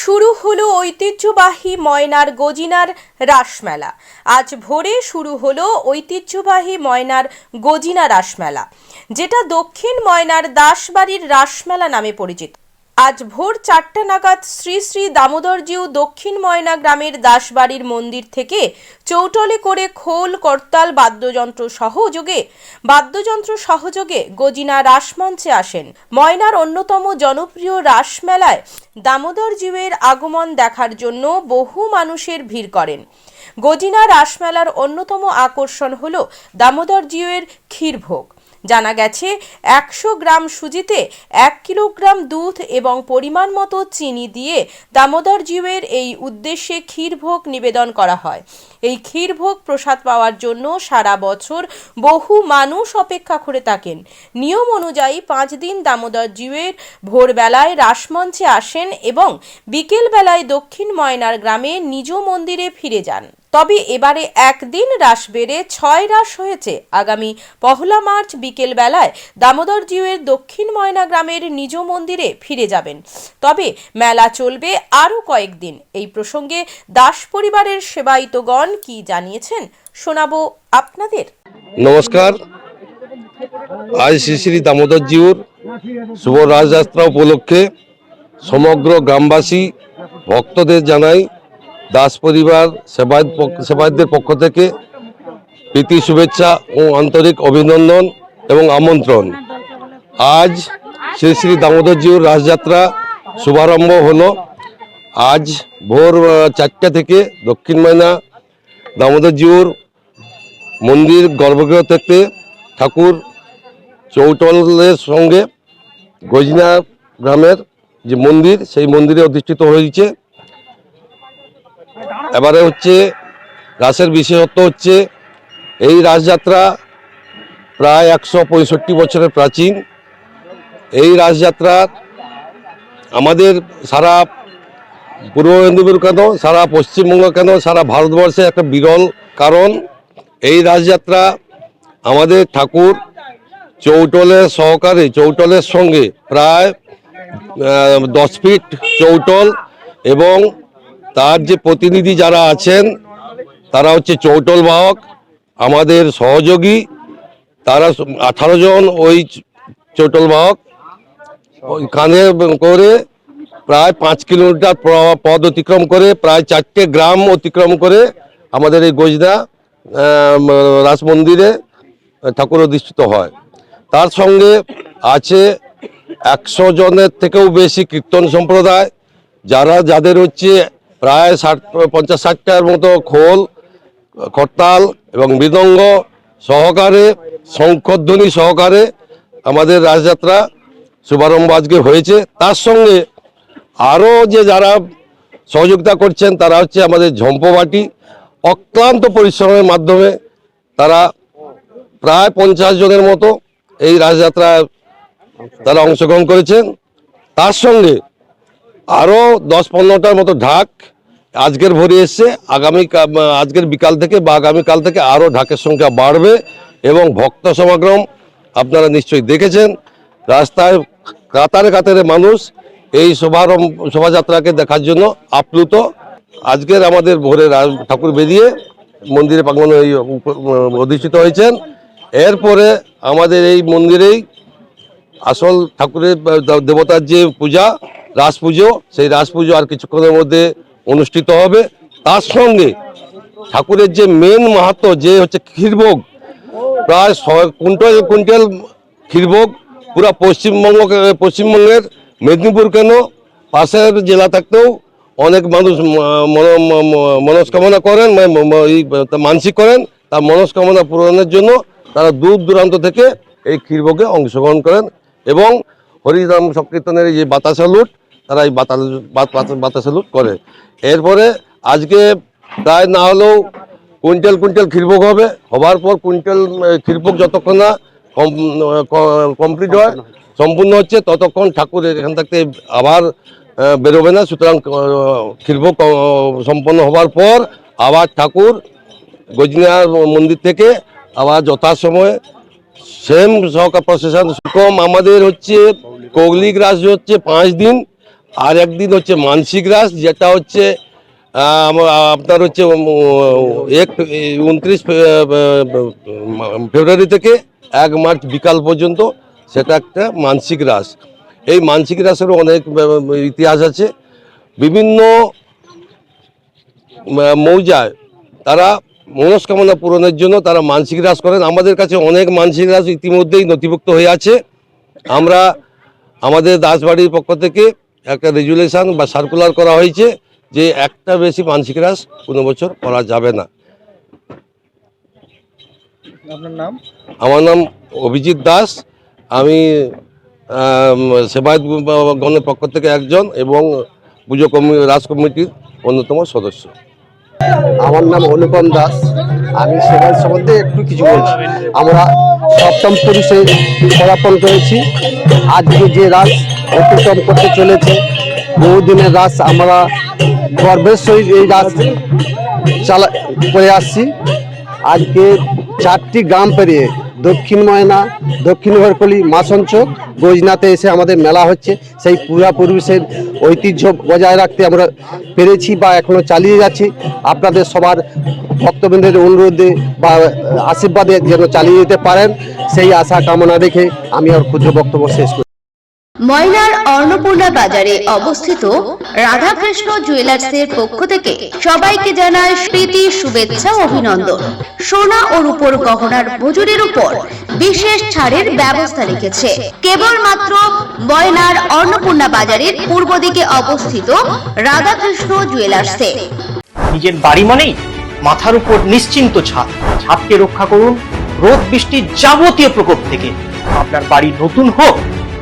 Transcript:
শুরু হলো ঐতিহ্যবাহী ময়নার গজিনার রাসমেলা। আজ ভোরে শুরু হলো ঐতিহ্যবাহী ময়নার গজিনা রাসমেলা, যেটা দক্ষিণ ময়নার দাসবাড়ির রাসমেলা নামে পরিচিত। আজ ভোর চারটা নাগাদ শ্রী শ্রী দামোদরজিউ দক্ষিণ ময়না গ্রামের দাসবাড়ির মন্দির থেকে চৌটলে করে খোল, করতাল, বাদ্যযন্ত্র সহযোগে বাদ্যযন্ত্র সহযোগে গজিনা রাসমঞ্চে আসেন। ময়নার অন্যতম জনপ্রিয় রাসমেলায় দামোদর জিউয়ের আগমন দেখার জন্য বহু মানুষের ভিড় করেন। গজিনা রাসমেলার অন্যতম আকর্ষণ হল দামোদর জিউয়ের ক্ষীরভোগ। জানা গেছে, একশো গ্রাম সুজিতে এক কিলোগ্রাম দুধ এবং পরিমাণ মতো চিনি দিয়ে দামোদর জিউয়ের এই উদ্দেশ্যে ক্ষীরভোগ নিবেদন করা হয়। এই ক্ষীরভোগ প্রসাদ পাওয়ার জন্য সারা বছর বহু মানুষ অপেক্ষা করে থাকেন। নিয়ম অনুযায়ী পাঁচ দিন দামোদর জিউয়ের ভোরবেলায় রাসমঞ্চে আসেন এবং বিকেলবেলায় দক্ষিণ ময়নার গ্রামে নিজ মন্দিরে ফিরে যান। তবে এবারে একদিন রাস বেড়ে ছয় রাস হয়েছে। আগামী পহলা মার্চ বিকেল বেলায় দামোদর জিউয়ের দক্ষিণ ময়না গ্রামের নিজ মন্দিরে ফিরে যাবেন। তবে মেলা চলবে আরও কয়েকদিন। এই প্রসঙ্গে দাস পরিবারের সেবায়িতগণ কি জানিয়েছেন শোনাবো আপনাদের। নমস্কার। আজ শ্রী শ্রী দামোদর জিউর শুভ রাজযাত্রা উপলক্ষে সমগ্র গ্রামবাসী ভক্তদের জানাই দাস পরিবার, সেবায়ত সেবায়তদের পক্ষ থেকে প্রীতি, শুভেচ্ছা ও আন্তরিক অভিনন্দন এবং আমন্ত্রণ। আজ শ্রী শ্রী দামোদর জিউর রাজযাত্রা শুভারম্ভ হলো। আজ ভোর চারটা থেকে দক্ষিণ ময়না দামোদর জিউর মন্দির গর্ভগৃহ থেকে ঠাকুর চৌটলের সঙ্গে গজনা গ্রামের যে মন্দির, সেই মন্দিরে অধিষ্ঠিত হয়েছে। এবারে হচ্ছে রাসের বিশেষত্ব হচ্ছে এই রাসযাত্রা প্রায় একশো পঁয়ষট্টি বছরের প্রাচীন। এই রাসযাত্রার আমাদের সারা পূর্ব মেদিনীপুর কেন, সারা পশ্চিমবঙ্গ কেন, সারা ভারতবর্ষে একটা বিরল কারণ। এই রাসযাত্রা আমাদের ঠাকুর চৌটলের সহকারে, চৌটলের সঙ্গে প্রায় দশ ফিট চৌটল এবং তার যে প্রতিনিধি যারা আছেন, তারা হচ্ছে চৌটল বাহক, আমাদের সহযোগী। তারা আঠারো জন ওই চৌটল বাহক। কাঁধে করে প্রায় পাঁচ কিলোমিটার প- পথ অতিক্রম করে, প্রায় চারটে গ্রাম অতিক্রম করে আমাদের এই গজদা রাস মন্দিরে ঠাকুর অধিষ্ঠিত হয়। তার সঙ্গে আছে একশো জনের থেকেও বেশি কীর্তন সম্প্রদায়, যারা, যাদের হচ্ছে প্রায় ষাট, পঞ্চাশ ষাটটার মতো খোল, করতাল এবং মৃদঙ্গ সহকারে শঙ্খধ্বনি সহকারে আমাদের রাজযাত্রা শুভারম্ভ আজকে হয়েছে। তার সঙ্গে আরও যে যারা সহযোগিতা করছেন, তারা হচ্ছে আমাদের ঝম্পবাটি অক্লান্ত পরিশ্রমের মাধ্যমে তারা প্রায় পঞ্চাশ জনের মতো এই রাজযাত্রায় তারা অংশগ্রহণ করেছেন। তার সঙ্গে আরও দশ পনেরোটার মতো ঢাক আজকের ভোরে এসছে। আগামী আজকের বিকাল থেকে বা আগামীকাল থেকে আরও ঢাকের সংখ্যা বাড়বে এবং ভক্ত সমাগম আপনারা নিশ্চয়ই দেখেছেন। রাস্তায় কাতারে কাতারে মানুষ এই শোভারম্ভ শোভাযাত্রাকে দেখার জন্য আপ্লুত। আজকের আমাদের ভোরে ঠাকুর বেরিয়ে মন্দিরে প্রাঙ্গণে অধিষ্ঠিত হয়েছেন। এরপরে আমাদের এই মন্দিরেই আসল ঠাকুরের দেবতার যে পূজা রাস পুজো সেই রাস পুজো আর কিছুক্ষণের মধ্যে অনুষ্ঠিত হবে। তার সঙ্গে ঠাকুরের যে মেন মাহাত্ম, যে হচ্ছে ক্ষীরভোগ, প্রায় ছয় কুইন্টাল কুইন্টাল ক্ষীরভোগ, পুরা পশ্চিমবঙ্গ, পশ্চিমবঙ্গের মেদিনীপুর কেন? পাশের জেলা থাকতেও অনেক মানুষ মন- মনস্কামনা করেন মানে মানসিক করেন, তার মনস্কামনা পূরণের জন্য তারা দূর দূরান্ত থেকে এই ক্ষীরভোগে অংশগ্রহণ করেন। এবং হরিনাম সংকীর্তনের যে বাতাসা লুট তারা এই বাতাস বাত- বাতাসা লুট করে। এরপরে আজকে প্রায় না হলেও কুইন্টাল কুইন্টাল ক্ষীরভোগ হবে। হবার পর কুইন্টাল ক্ষীরভোগ যতক্ষণ না কমপ্লিট হয়, সম্পূর্ণ হচ্ছে ততক্ষণ ঠাকুর এখান থেকে আবার বেরোবে না। সুতরাং ক্ষীরভোগ সম্পন্ন হবার পর আবার ঠাকুর গজনিয়ার মন্দির থেকে আবার যথাসময়ে সেম সহকার প্রশাসন, কম আমাদের হচ্ছে কৌলিক রাজ হচ্ছে পাঁচ দিন। আর একদিন হচ্ছে মানসিক রাস যেটা হচ্ছে আপনার হচ্ছে এক, উনত্রিশ ফেব্রুয়ারি থেকে এক মার্চ বিকাল পর্যন্ত সেটা একটা মানসিক রাস এই মানসিক রাসেরও অনেক ইতিহাস আছে। বিভিন্ন মৌজায় তারা মনস্কামনা পূরণের জন্য তারা মানসিক রাস করেন। আমাদের কাছে অনেক মানসিক রাস ইতিমধ্যেই নথিভুক্ত হয়ে আছে। আমরা আমাদের দাসবাড়ির পক্ষ থেকে একটা রেজুলেশন বা সার্কুলার করা হয়েছে যে একটা বেশি মানসিক রাস কোনো বছর করা যাবে না। আপনার নাম? আমার নাম অভিজিৎ দাস। আমি সেবায়ত গণের পক্ষ থেকে একজন এবং পুজো কমি রাজ কমিটির অন্যতম সদস্য। আমার নাম অনুপম দাস। আমি সেবার সম্বন্ধে একটু কিছু বলছি। আমরা সপ্তম পুরুষে পদার্পণ করেছি। আজকে যে রাস অতিক্রম করতে চলেছে। বহুদিনের রাস আমরা গর্বের সহিত এই রাস চালা, করে আসছি। আজকে চারটি গ্রাম পেরিয়ে দক্ষিণ ময়না, দক্ষিণ ঘরকলি মাসঞ্চক গজনাতে এসে আমাদের মেলা হচ্ছে। সেই পূর্বাপুরুষের ঐতিহ্য বজায় রাখতে আমরা পেরেছি বা এখনও চালিয়ে যাচ্ছি। আপনাদের সবার ভক্তবৃন্দের অনুরোধে বা আশীর্বাদে যেন চালিয়ে যেতে পারেন, সেই আশা কামনা রেখে আমি আর ক্ষুদ্র বক্তব্য শেষ করি। ময়নার অন্নপূর্ণা বাজারে অবস্থিত রাধাকৃষ্ণ জুয়েলার্সের পক্ষ থেকে সবাইকে জানায় প্রীতি শুভেচ্ছা, অভিনন্দন। সোনা ও রূপোর গহনার মজুরির উপর বিশেষ ছাড়ের ব্যবস্থা রেখেছে। কেবলমাত্র ময়নার অন্নপূর্ণা বাজারের পূর্ব দিকে অবস্থিত রাধাকৃষ্ণ জুয়েলার্সে। নিজের বাড়ি মানেই মাথার উপর নিশ্চিন্ত ছাদ। ছাদকে রক্ষা করুন রোদ, বৃষ্টির যাবতীয় প্রকোপ থেকে। আপনার বাড়ি নতুন হোক